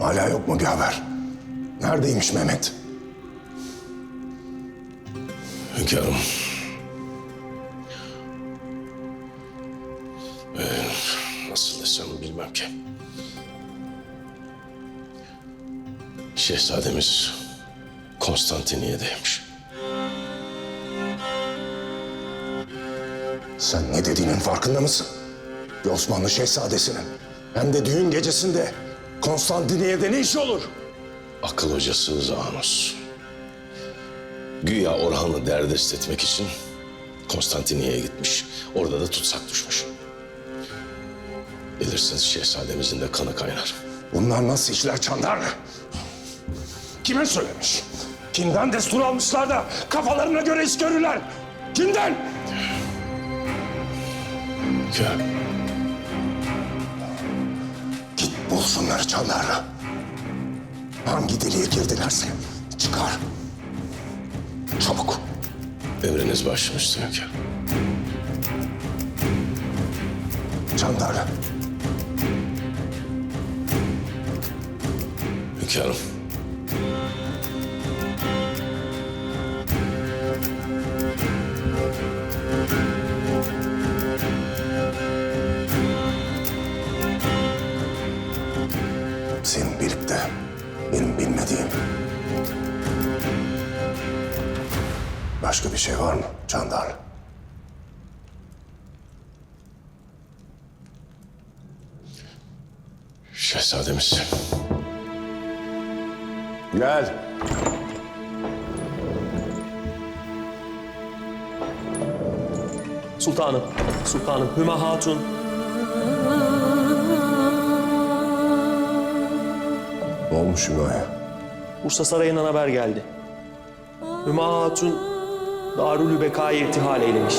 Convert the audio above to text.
Hala yok mu bir haber? Neredeymiş Mehmet? Hünkârım. Ee, nasıl desem bilmem ki. Şehzademiz Konstantiniye'deymiş. Sen ne dediğinin farkında mısın? Bir Osmanlı şehzadesinin. Hem de düğün gecesinde Konstantiniye'de ne işi olur? Akıl hocası Zanos. Güya Orhan'ı derdest etmek için Konstantiniye'ye gitmiş. Orada da tutsak düşmüş. Bilirsiniz şehzademizin de kanı kaynar. Bunlar nasıl işler Çandarlı? Kime söylemiş? Kimden destur almışlar da kafalarına göre iş görürler? Kimden? Hünkârım. Git bul şunları Çandarlı. Hangi deliğe girdilerse çıkar. Çabuk. Emriniz üstüne hünkârım. Çandarlı. Hünkârım. Senin bilip de benim bilmediğim. Başka bir şey var mı Çandarlı? Şehzademiz. Gel. Sultanım, sultanım Hüma Hatun. Ne olmuş Hüma'ya? Bursa Sarayı'ndan haber geldi. Hüma Hatun Darülü Beka'yı irtihal eylemiş.